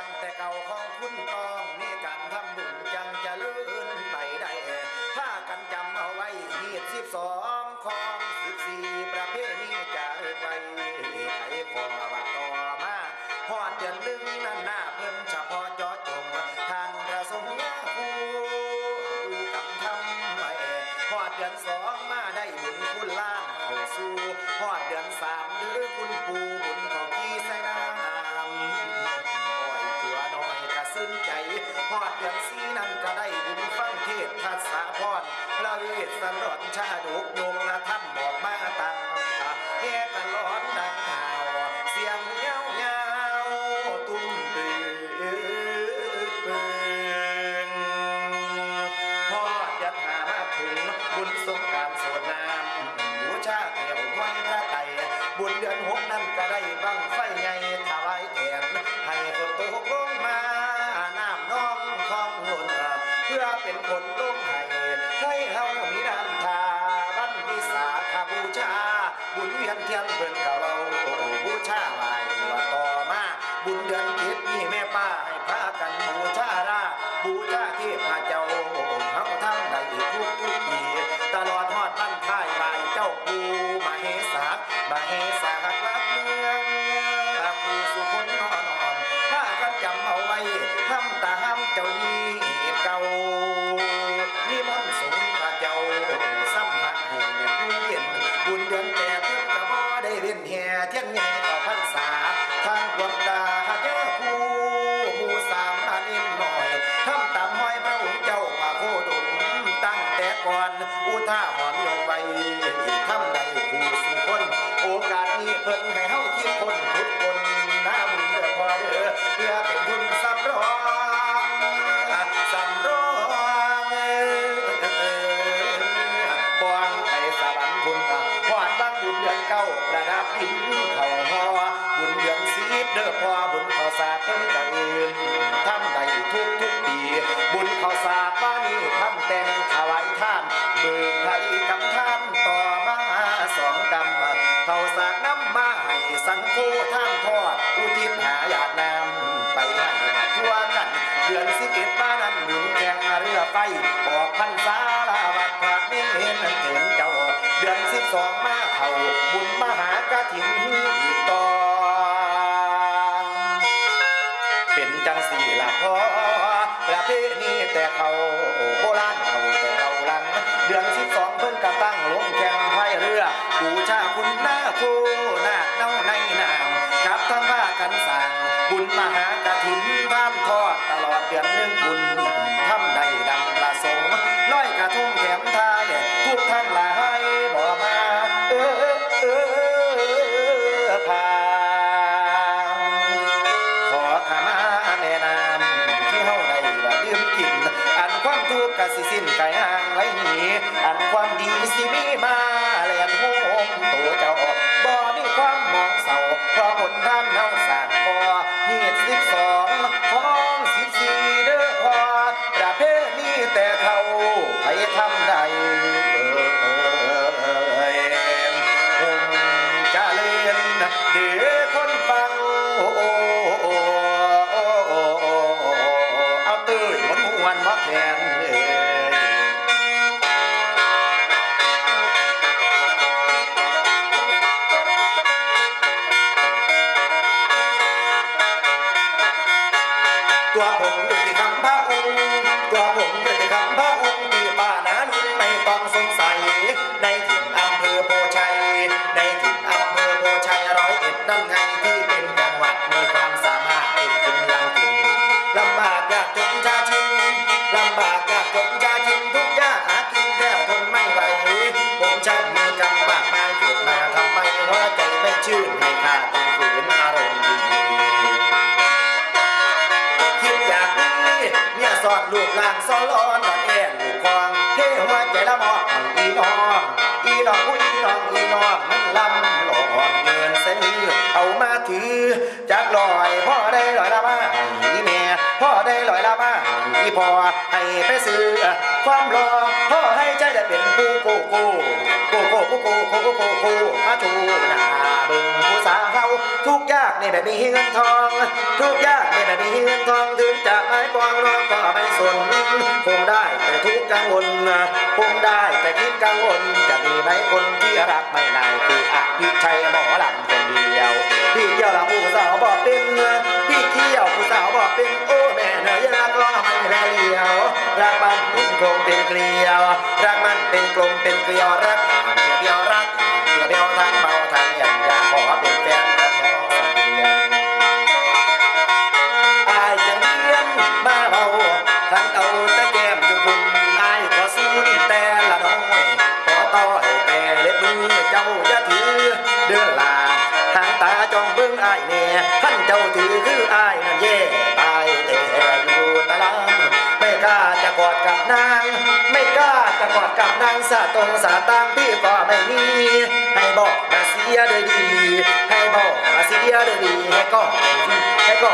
ังแต่เก่าของคุณต้องมีการทำบุญจังจะลื่นไปได้ถ้ากันจำเอาไว้หีดสิบสองของสิบสี่ประเภทนี้จะเยไว้ไอ้ขอมาต่อมาหอดเดือนหนึ่งนั่นหน้าเพิ่นเฉพาะจอจงท่านประสงค์คู่กับทำไว้หอดเดือนสองมาได้บุญคุณล้านเข้าสู่หอดเดือนสามหรือคุณปู่บุญเขากี้ใส่หนา ชาดุกยงละทำบอกมาตังแห่ตลอดดังข่าวเสียงเงาเงาตุ้มตื่นเปิงพอดยันหามาถึงบุญสงการสวดน้ำบูชาเกี่ยวไว้พระไตบุญเดือนหกนั้นก็ได้บังไฟใหญ่ถวายแทนให้คนตกลงมาน้ำน้องคลองหล่นเพื่อเป็นคนลงให้ ให้เฮามีน้ำทาบันวิสาขบูชา บุญเวียนเทียนเพิ่นกับเราบูชาไหวว่าต่อมา บุญเดือนเจ็ดนี่แม่ป้า ทำได้คู่สุคน โอกาสนี้เพิ่นให้เฮาคิดคนทุกคนหน้าบุญเด้อพอเด้อเพื่อเป็นบุญสำรองสำรองปองไปสวรรค์บุญพอดบางบุญเดือนเก้าประดับดินเขาหอบุญเดือนสีเด้อพอบุญขอสาเพิ่นกะอื่นทำได้ทุกทุกปี บุญขอสาบ้านี้ทำแต่งถวายท่านเบิกไทยกำท่านต่อ สังโฆท่านทอดอุทิศหาญาตินำไปให้ทั่วกัน เดือนสิบเอ็ดบ้านั้นหมุนแข่งเรือไฟออกพันษาลาวัดพระเน้นเห็นเห็นเจ้า เดือนสิบสองมาเข่าบุญมหากฐินอีกต่อเป็นจังสี่ละพอประเพณีแต่เขาโบราณเขา กันสั่งบุญมหากฐินท่านทอดตลอดเดือนหนึ่งบุญทำได้ดังประสงค์ร้อยกระทุ่งแถมทายทุกท่านหลายบ่มาเออเออพาขอขมาแม่น้ำที่เฮาได้ว่าดื่มกิน อันความทุกข์กะสิสิ้นไกห่างไรหนีอันความดีสิมีมาแลนโฮมตัวเจ้า ตัวผมอยู่ที่คำพระองค์ตัวผมอยู่ที่คำพระองค์ที่ป้านาลุงไม่ต้องสงสัย ในถิ่นอำเภอโพชัย ในถิ่นอำเภอโพชัยร้อยเอ็ดนั่นไงที่เป็นจังหวัดมีความสามารถเป็นถึงยังถิ่นลำบากยากจนชาชินลำบากยากจนชาชินทุกยากหากินแทบทนไม่ไหวผมช่างมีกรรมมากมายเกิดมาทำไมหัวใจไม่ชื่นให้ข้าต้อง อนลูกหลานสอนร้อนนอนแอนลูกคองเทหัวใจละหมอกอีน้องอีน้องผู้อีน้องอีน้องมันลำหลอนเงินเส้นเอามาถือจากลอยพ่อได้ลอยละมาอีแม่พ่อได้ลอยละมาอีพ่อให้ไปซื้อความรอพ่อให้ใจได้เป็นผู้โกโก้ โกโก้โกโก้โกโก้โกโก้อาชูหน้าเบิ่งผู้สาวเฮาทุกยากในแบบมีเงินทอง ทุกยากในแบบมีเงินทองถึงจะไม่ปองร้องก็ไม่สนคงได้แต่ทุกกังวลคงได้แต่คิดกังวลจะมีไหมคนที่รักไม่ได้คืออภิชัยหมอลำคนเดียวพี่เที่ยวละผู้สาวบอกเป็นพี่เที่ยวผู้สาวบอกเป็นโอ้แม่เนยรักก็ น่าเลียว รักมันเป็นโครงเป็นเกลียว รักมันเป็นกลมเป็นเกลียวรักมันเกลียวรักเกลียวทั้งเบาทั้งเอียงอยากขอเป็นแฟนกันขอเดียวไอ้จังเลียนบ้าเบาทั้งเตาตะแก้มจะกุ่มไอ้ขอสูนแต่ละน้อยขอต่อยแต่เล็บมือเจ้าอย่าถือเดือดลาทางตาจ้องเบื้องไอ้เนี่ยท่านเจ้าถือคือไอ้นั่นเย่ อดกับนางสาตรงสาตางพี่ก็ไม่มี ให้บอกมาเสียโดยดี ให้บอกมาเสียโดยดีให้ก็ให้ก็